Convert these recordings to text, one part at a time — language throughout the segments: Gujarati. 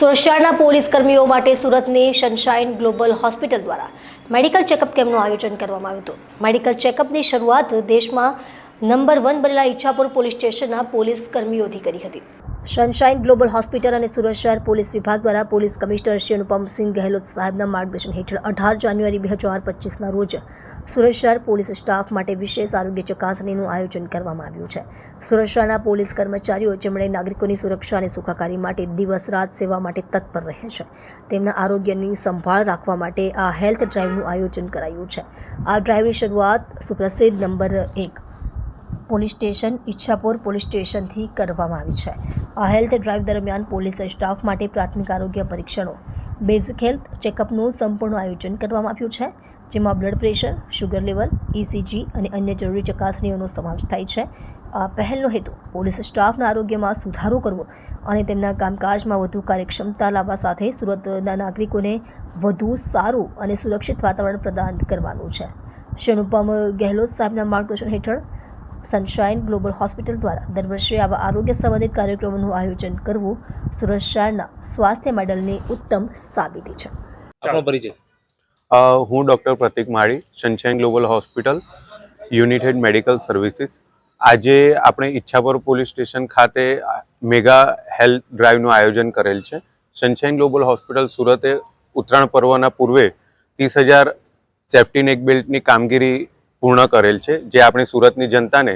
સુરક્ષાના પોલીસ કર્મીઓ માટે સુરતની સનશાઇન ગ્લોબલ હોસ્પિટલ દ્વારા મેડિકલ ચેકઅપ કેમ્પનું આયોજન કરવામાં આવ્યું હતું. મેડિકલ ચેકઅપની શરૂઆત દેશમાં નંબર વન બનેલા ઈચ્છાપુર પોલીસ સ્ટેશનના પોલીસ કર્મીઓથી કરી હતી. સનશાઇન ગ્લોબલ હોસ્પિટલ અને સુરત શહેર પોલીસ વિભાગ દ્વારા પોલીસ કમિશનર શ્રી અનુપમસિંહ ગહેલોત સાહેબના માર્ગદર્શન હેઠળ અઢાર જાન્યુઆરી બે હજાર પચીસના રોજ સુરત શહેર પોલીસ સ્ટાફ માટે વિશેષ આરોગ્ય ચકાસણીનું આયોજન કરવામાં આવ્યું છે. સુરત શહેરના પોલીસ કર્મચારીઓ જેમણે નાગરિકોની સુરક્ષા અને સુખાકારી માટે દિવસ રાત સેવા માટે તત્પર રહે છે, તેમના આરોગ્યની સંભાળ રાખવા માટે આ હેલ્થ ડ્રાઈવનું આયોજન કરાયું છે. આ ડ્રાઈવની શરૂઆત સુપ્રસિદ્ધ નંબર એક પોલીસ સ્ટેશન, ઈચ્છાપુર પોલીસ સ્ટેશનથી કરવામાં આવી છે. આ હેલ્થ ડ્રાઈવ દરમિયાન પોલીસ સ્ટાફ માટે પ્રાથમિક આરોગ્ય પરીક્ષણો, બેઝિક હેલ્થ ચેકઅપનું સંપૂર્ણ આયોજન કરવામાં આવ્યું છે, જેમાં blood pressure sugar level ECG અને અન્ય જરૂરી ચકાસણીઓનો સમાવેશ થાય છે. આ પહેલનો હેતુ, પોલીસ સ્ટાફના આરોગ્યમાં સુધારો કરવો અને તેમના કામકાજમાં વધુ કાર્યક્ષમતા લાવવા સાથે સુરતના નાગરિકોને વધુ સારું અને સુરક્ષિત વાતાવરણ પ્રદાન કરવાનું છે. શ્રી અનુપમ ગેહલોત સાહેબના માર્ગદર્શન હેઠળ સનશાઇન ગ્લોબલ હોસ્પિટલ દ્વારા દર વર્ષે આવા આરોગ્ય સંબંધિત કાર્યક્રમોનું આયોજન કરવું સુરત શહેરના સ્વાસ્થ્ય મેડલની ઉત્તમ સાબિતી છે. આપણો પરિચય. હું doctor Pratik Mali sunshine global hospital united medical services. આજે આપણે ઈચ્છાપર પોલીસ સ્ટેશન ખાતે મેગા હેલ્થ ડ્રાઈવનું આયોજન કરેલ છે. સનશાઇન ગ્લોબલ હોસ્પિટલ સુરતે ઉત્તરાયણ પર્વના પૂર્વે ત્રીસ હજાર સેફ્ટી નેક બેલ્ટની કામગીરી પૂર્ણ કરેલ છે, જે આપણે સુરતની જનતાને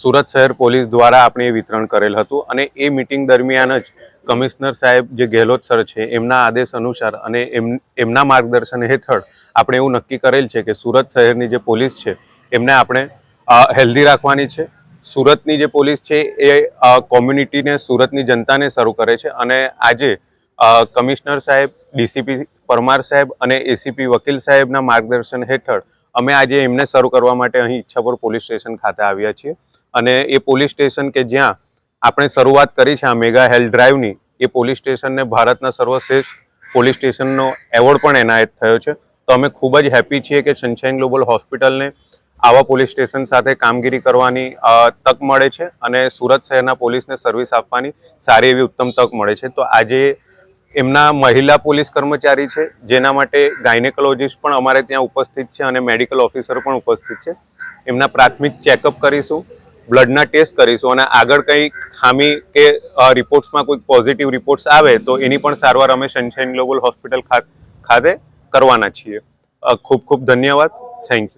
સુરત શહેર પોલીસ દ્વારા આપણે વિતરણ કરેલ હતું અને એ મિટિંગ દરમિયાન જ કમિશનર સાહેબ જે ગેહલોત સર છે, એમના આદેશ અનુસાર અને એમ, એમના માર્ગદર્શન હેઠળ આપણે એવું નક્કી કરેલ છે કે સુરત શહેરની જે પોલીસ છે, એમને આપણે હેલ્ધી રાખવાની છે. સુરતની જે પોલીસ છે, એ કોમ્યુનિટીને, સુરતની જનતાને શરૂ કરે છે અને આજે કમિશનર સાહેબ, ડીસીપી પરમાર સાહેબ અને એસીપી વકીલ સાહેબના માર્ગદર્શન હેઠળ અમે આજે એમને શરૂ કરવા માટે અહીં ઈચ્છાપુર પોલીસ સ્ટેશન ખાતે આવ્યા છીએ. અને એ પોલીસ સ્ટેશન કે જ્યાં આપણે શરૂઆત કરી છે આ મેગા હેલ્થ ડ્રાઈવની, એ પોલીસ સ્ટેશનને ભારતના સર્વશ્રેષ્ઠ પોલીસ સ્ટેશનનો એવોર્ડ પણ એનાયત થયો છે. તો અમે ખૂબ જ હેપી છીએ કે સનશાઇન ગ્લોબલ હોસ્પિટલને આવા પોલીસ સ્ટેશન સાથે કામગીરી કરવાની તક મળે છે અને સુરત શહેરના પોલીસને સર્વિસ આપવાની સારી એવી ઉત્તમ તક મળે છે. તો આજે એમના મહિલા પોલીસ કર્મચારી છે, જેના માટે ગાયનેકોલોજીસ્ટ પણ અમારે ત્યાં ઉપસ્થિત છે અને મેડિકલ ઓફિસર પણ ઉપસ્થિત છે. એમના પ્રાથમિક ચેકઅપ કરીશું, બ્લડના ટેસ્ટ કરીશું અને આગળ કંઈ ખામી કે રિપોર્ટ્સમાં કોઈ પોઝિટિવ રિપોર્ટ્સ આવે તો એની પણ સારવાર અમે સનશાઇન ગ્લોબલ હોસ્પિટલ ખાતે કરવાના છીએ. ખૂબ ખૂબ ધન્યવાદ. Thank you.